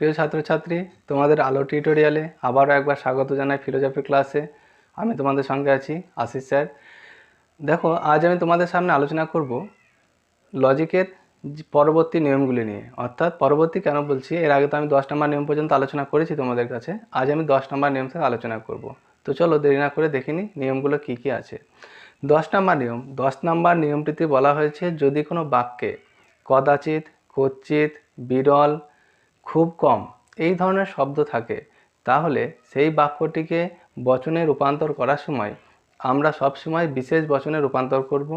প্রিয় ছাত্রছাত্রী, তোমাদের আলো টিউটোরিয়ালে আবারও একবার স্বাগত জানাই ফিলোজফি ক্লাসে আমি তোমাদের সঙ্গে আছি আশিস স্যার। দেখো, আজ আমি তোমাদের সামনে আলোচনা করব লজিকের পরবর্তী নিয়মগুলি নিয়ে। অর্থাৎ পরবর্তী কেন বলছি? এর আগে তো আমি দশ নম্বর নিয়ম পর্যন্ত আলোচনা করেছি তোমাদের কাছে। আজ আমি দশ নম্বর নিয়ম থেকে আলোচনা করব। তো চলো দেরি না করে দেখিনি নিয়মগুলো কি কি আছে। দশ নম্বর নিয়ম, দশ নম্বর নিয়মটিতে বলা হয়েছে, যদি কোনো বাক্যে কদাচিৎ, কচ্চিৎ, বিরল খুব কম। এই ধরনের শব্দ থাকে। তাহলে সেই বাক্যটিকে বচনে রূপান্তর করার সময় আমরা সব সময় বিশেষ বচনে রূপান্তর করব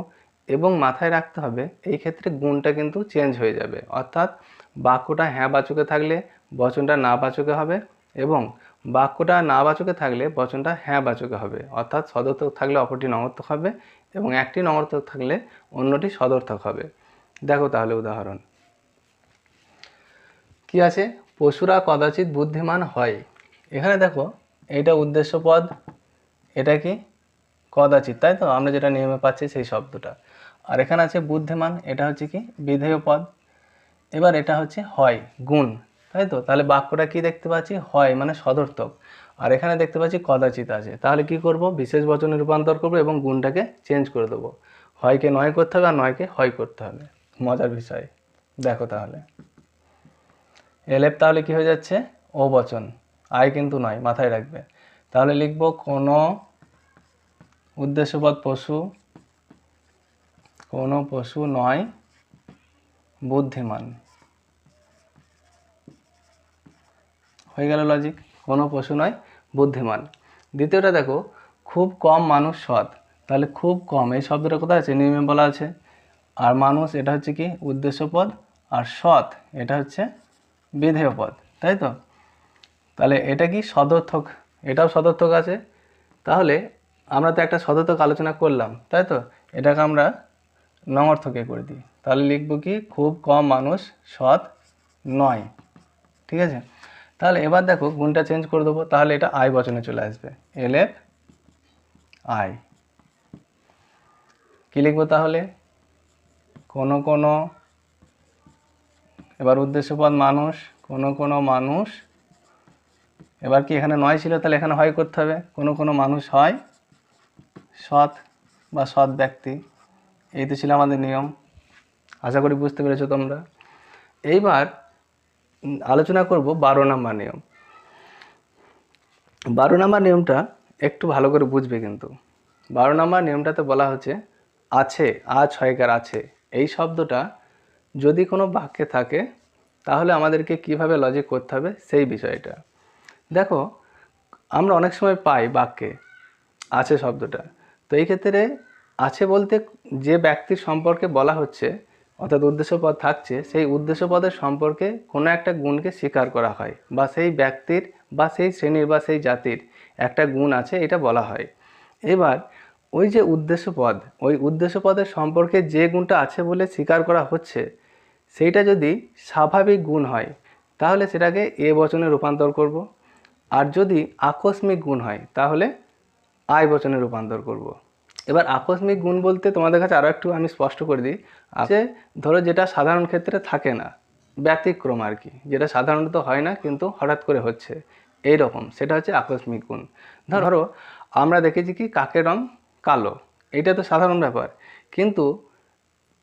এবং মাথায় রাখতে হবে এই ক্ষেত্রে গুণটা কিন্তু চেঞ্জ হয়ে যাবে। অর্থাৎ বাক্যটা হ্যাঁ বাচকে থাকলে বচনটা না বাচকে হবে এবং বাক্যটা না বাচকে থাকলে বচনটা হ্যাঁ বাচকে হবে। অর্থাৎ সদর্থক থাকলে অপরটি নমর্থক হবে এবং একটি নমর্থক থাকলে অন্যটি সদর্থক হবে। দেখো তাহলে উদাহরণ। কি আছে? পশুরা কদাচিৎ বুদ্ধিমান হয়। এখানে দেখো এটা উদ্দেশ্য পদ এটা কি? কদাচিৎ, তাই তো? আমরা যেটা নিয়মে পাচ্ছি সেই শব্দটা। আর এখানে আছে বুদ্ধিমান, এটা হচ্ছে কি? বিধেয় পদ এবার এটা হচ্ছে হয়, গুণ, তাই তো? তাহলে বাক্যটা কি দেখতে পাচ্ছি? হয় মানে সদর্থক। আর এখানে দেখতে পাচ্ছি কদাচিৎ আছে। তাহলে কি করব? বিশেষ বচনে রূপান্তর করব এবং গুণটাকে চেঞ্জ করে দেবো। হয়কে নয় করতে হবে আর নয়কে হয় করতে হবে। মজার বিষয়। দেখো তাহলে। এলেপ তাহলে কি হয়ে যাচ্ছে? ও বচন আয় কিন্তু নয়, মাথায় রাখবে। তাহলে লিখব কোনো উদ্দেশ্যপদ পশু, কোনো পশু নয়, বুদ্ধিমান। হয়ে গেল লজিক কোনো পশু নয়, বুদ্ধিমান। দ্বিতীয়টা দেখো, খুব কম মানুষ সৎ। তাহলে খুব কম, এই শব্দটা কোথায় আছে? নিয়মে বলা আছে। আর মানুষ, এটা হচ্ছে কি? উদ্দেশ্যপদ। আর সৎ, এটা হচ্ছে বিধেয় পদ তাই তো? তাহলে এটা কি সদর্থক? এটাও সদর্থক আছে? তাহলে আমরা তো একটা সদর্থক আলোচনা করলাম, তাই তো? এটাকে আমরা নমর্থকে করে দিই। তাহলে লিখব কি? খুব কম মানুষ সৎ নয়। ঠিক আছে? তাহলে এবার দেখো গুণটা চেঞ্জ করে দেবো, তাহলে এটা আয় বচনে চলে আসবে। এল এফ আই কী লিখব তাহলে? কোনো কোনো এবার উদ্দেশ্যপদ মানুষ, কোনো কোনো মানুষ, এবার কি এখানে নয় ছিল? তাহলে এখানে হয় করতে হবে। কোনো কোনো মানুষ হয় সৎ বা সৎ ব্যক্তি। এই তো ছিল আমাদের নিয়ম। আশা করি বুঝতে পেরেছ তোমরা। এইবার আলোচনা করব বারো নম্বর নিয়ম। বারো নম্বর নিয়মটা একটু ভালো করে বুঝবে কিন্তু। বারো নম্বর নিয়মটাতে বলা হচ্ছে, আছে, আ ছয়কার আছে। এই শব্দটা যদি কোনো বাক্যে থাকে, তাহলে আমাদেরকে কীভাবে লজিক করতে হবে সেই বিষয়টা। দেখো, আমরা অনেক সময় পাই বাক্যে, আছে শব্দটা। তো এই ক্ষেত্রে আছে বলতে যে ব্যক্তির সম্পর্কে বলা হচ্ছে, অর্থাৎ উদ্দেশ্যপদ থাকছে, সেই উদ্দেশ্যপদের সম্পর্কে কোনো একটা গুণকে স্বীকার করা হয়, বা সেই ব্যক্তির, বা সেই শ্রেণির, বা সেই জাতির একটা গুণ আছে এটা বলা হয়। এবার, ওই যে উদ্দেশ্যপদ, ওই উদ্দেশ্যপদের সম্পর্কে যে গুণটা আছে বলে স্বীকার করা হচ্ছে সেইটা যদি স্বাভাবিক গুণ হয় তাহলে সেটাকে এ বচনে রূপান্তর করব। আর যদি আকস্মিক গুণ হয় তাহলে আয় বচনে রূপান্তর করব। এবার আকস্মিক গুণ বলতে তোমাদের কাছে আরও একটু আমি স্পষ্ট করে দিই। আছে ধরো যেটা সাধারণ ক্ষেত্রে থাকে না ব্যতিক্রম আর কি যেটা সাধারণত হয় না কিন্তু হঠাৎ করে হচ্ছে এই রকম সেটা হচ্ছে আকস্মিক গুণ। ধরো আমরা দেখেছি কি কাকের রং কালো এটা তো সাধারণ ব্যাপার কিন্তু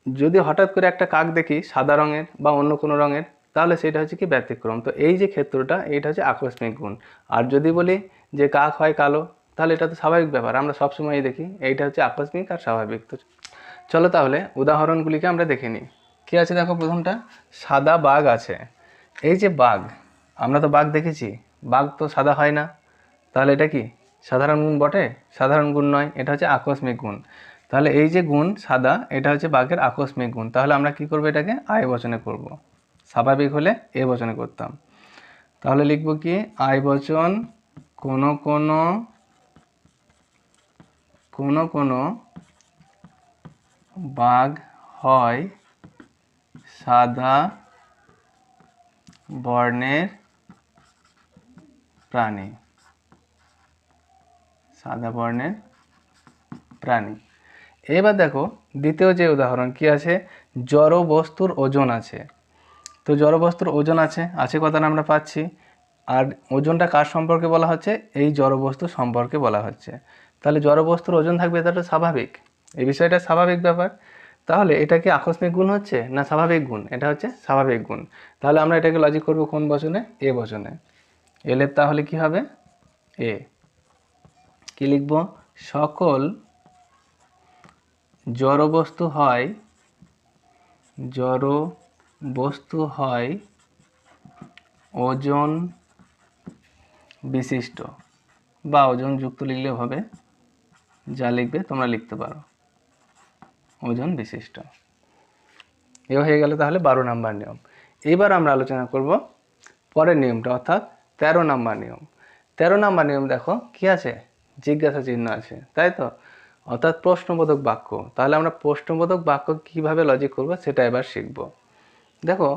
যদি হঠাৎ করে একটা কাক দেখি সাদা রঙের বা অন্য কোনো রঙের, তাহলে সেটা হচ্ছে কি ব্যতিক্রম। তো এই যে ক্ষেত্রটা এইটা হচ্ছে আকস্মিক গুণ। আর যদি বলি যে কাক হয় কালো, তাহলে এটা তো স্বাভাবিক ব্যাপার। আমরা সবসময়ই দেখি এইটা হচ্ছে আকস্মিক আর স্বাভাবিক। তো চলো তাহলে উদাহরণগুলিকে আমরা দেখে নিই। কী আছে দেখো প্রথমটা? সাদা বাঘ আছে। এই যে বাঘ, আমরা তো বাঘ দেখেছি। বাঘ তো সাদা হয় না। তাহলে এটা কি? সাধারণ গুণ বটে? সাধারণ গুণ নয়, এটা হচ্ছে আকস্মিক গুণ। তাহলে এই যে গুণ সাদা, এটা হচ্ছে বাঘের আকস্মিক গুণ। তাহলে আমরা কি করব এটাকে? আয় বচনে করব। স্বাভাবিক হলে এ বচনে করতাম। তাহলে লিখব কি? আয় বচন কোনো কোনো কোনো কোনো বাঘ হয় সাদা বর্ণের প্রাণী। সাদা বর্ণের প্রাণী। এবার দেখো, দ্বিতীয় যে উদাহরণ, কি আছে? জড় বস্তুর ওজন আছে। তো তো জড়বস্তুর ওজন আছে আছে কথাটা আমরা পাচ্ছি? আর ওজনটা কার সম্পর্কে বলা হচ্ছে? এই জড়বস্তু সম্পর্কে বলা হচ্ছে। তাহলে জড় বস্তুর ওজন থাকবে এটা তো স্বাভাবিক? এই বিষয়টা স্বাভাবিক ব্যাপার। তাহলে এটা কি আকস্মিক গুণ হচ্ছে না স্বাভাবিক গুণ? এটা হচ্ছে স্বাভাবিক গুণ। তাহলে আমরা এটাকে লজিক করব কোন বচনে? এ বচনে। এলের তাহলে কি হবে? এ। কি লিখব? সকল জড় বস্তু হয় জড় বস্তু হয় ওজন বিশিষ্ট বা ওজন যুক্ত লিখলেও হবে, যা লিখবে তোমরা লিখতে পারো। ওজন বিশিষ্ট। এ হয়ে গেল তাহলে বারো নাম্বার নিয়ম। এবার আমরা আলোচনা করব পরের নিয়মটা, অর্থাৎ তেরো নাম্বার নিয়ম। তেরো নাম্বার নিয়ম দেখো, কি আছে? জিজ্ঞাসা চিহ্ন আছে, তাই তো? অর্থাৎ প্রশ্নবোধক বাক্য। তাহলে আমরা প্রশ্নবোধক বাক্য কীভাবে লজিক করব সেটা এবার শিখব। দেখো,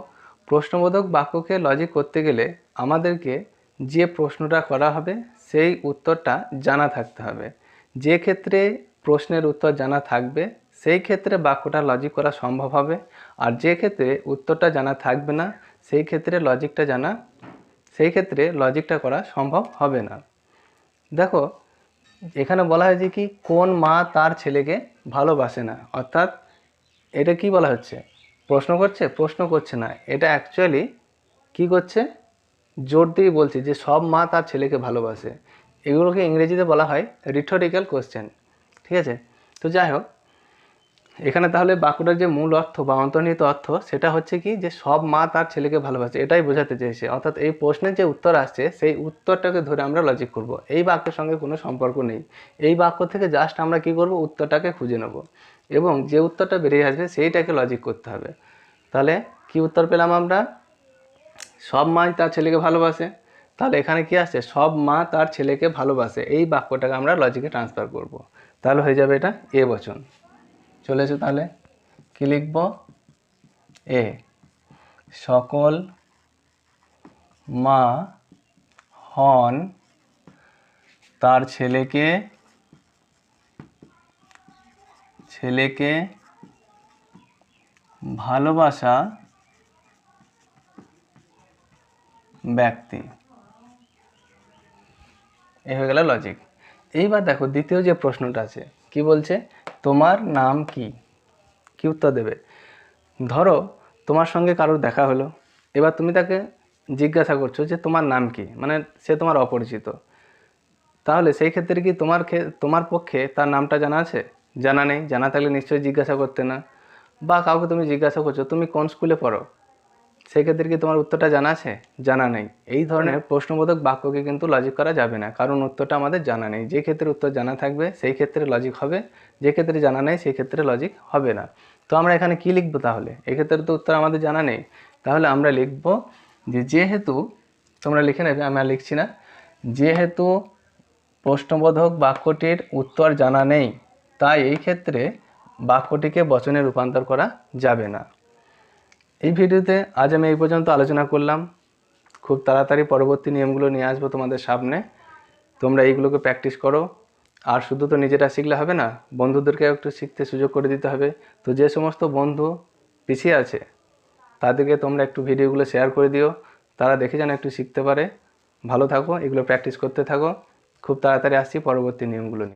প্রশ্নবোধক বাক্যকে লজিক করতে গেলে আমাদেরকে যে প্রশ্নটা করা হবে, সেই উত্তরটা জানা থাকতে হবে। যে ক্ষেত্রে প্রশ্নের উত্তর জানা থাকবে, সেই ক্ষেত্রে বাক্যটা লজিক করা সম্ভব হবে। আর যে ক্ষেত্রে উত্তরটা জানা থাকবে না, সেই ক্ষেত্রে লজিকটা জানা, সেই ক্ষেত্রে লজিকটা করা সম্ভব হবে না। দেখো এখানে বলা হয়েছে কি, কোন মা তার ছেলেকে ভালোবাসে না। অর্থাৎ এটা কি বলা হচ্ছে? প্রশ্ন করছে প্রশ্ন করছে না। এটা অ্যাকচুয়ালি কি করছে? জোর দিয়ে বলছে যে সব মা তার ছেলেকে ভালোবাসে। এগুলোকে ইংরেজিতে বলা হয় রিটোরিক্যাল কোয়েশ্চেন ঠিক আছে? তো যাই হোক এখানে তাহলে বাঁকুড়ার যে মূল অর্থ বা অন্তর্নিহিত অর্থ, সেটা হচ্ছে কি যে সব মা তার ছেলেকে ভালোবাসে, এটাই বোঝাতে চেয়েছে। অর্থাৎ এই প্রশ্নের যে উত্তর আসছে, সেই উত্তরটাকে ধরে আমরা লজিক করব। এই বাক্যের সঙ্গে কোনো সম্পর্ক নেই। এই বাক্য থেকে জাস্ট আমরা কি করব? উত্তরটাকে খুঁজে নেব। এবং যে উত্তরটা বেরিয়ে আসবে, সেইটাকে লজিক করতে হবে। তাহলে কি উত্তর পেলাম আমরা? সব মাই তার ছেলেকে ভালোবাসে। তাহলে এখানে কি আসছে? সব মা তার ছেলেকে ভালোবাসে। এই বাক্যটাকে আমরা লজিকে ট্রান্সফার করব। তাহলে হয়ে যাবে এটা এ বচন। চলেছে তাহলে। কি লিখব? এ। সকল মা হন তার ছেলেকে ছেলেকে ভালোবাসা ব্যক্তি। এই হয়ে গেল লজিক এইবার দেখো দ্বিতীয় যে প্রশ্নটা আছে, কি বলছে? তোমার নাম কি? কি উত্তর দেবে? ধরো, তোমার সঙ্গে কারোর দেখা হলো। এবার তুমি তাকে জিজ্ঞাসা করছ যে তোমার নাম কি? মানে সে তোমার অপরিচিত। তাহলে সেই ক্ষেত্রে কি তোমার তোমার পক্ষে তার নামটা জানা আছে? জানা নেই। জানা থাকলে নিশ্চয়ই জিজ্ঞাসা করতে না। বা কাউকে তুমি জিজ্ঞাসা করছ, তুমি কোন স্কুলে পড়ো? সেক্ষেত্রে কি তোমার উত্তরটা জানা আছে? জানা নেই। এই ধরনের প্রশ্নবোধক বাক্যকে কিন্তু লজিক করা যাবে না কারণ উত্তরটা আমাদের জানা নেই। যে ক্ষেত্রে উত্তর জানা থাকবে সেই ক্ষেত্রে লজিক হবে। যে ক্ষেত্রে জানা নেই সেই ক্ষেত্রে লজিক হবে না। তো আমরা এখানে কি লিখব তাহলে? এক্ষেত্রে তো উত্তর আমাদের জানা নেই। তাহলে আমরা লিখব যে যেহেতু তোমরা লিখে নেবে আমি আর লিখছি না। যেহেতু প্রশ্নবোধক বাক্যটির উত্তর জানা নেই তাই এই ক্ষেত্রে বাক্যটিকে বচনে রূপান্তর করা যাবে না। এই ভিডিওতে আজ আমি এই পর্যন্ত আলোচনা করলাম। খুব তাড়াতাড়ি পরবর্তী নিয়মগুলো নিয়ে আসব তোমাদের সামনে। তোমরা এইগুলোকে প্র্যাকটিস করো। আর শুধু তো নিজেরা শিখলে হবে না বন্ধুদেরকে একটু শিখতে সুযোগ করে দিতে হবে। তো যে সমস্ত বন্ধু পিছিয়ে আছে, তাদেরকে তোমরা একটু ভিডিওগুলো শেয়ার করে দিও। তারা দেখে যেন একটু শিখতে পারে। ভালো থাকো, এগুলো প্র্যাকটিস করতে থাকো। খুব তাড়াতাড়ি আসছি পরবর্তী নিয়মগুলো নিয়ে।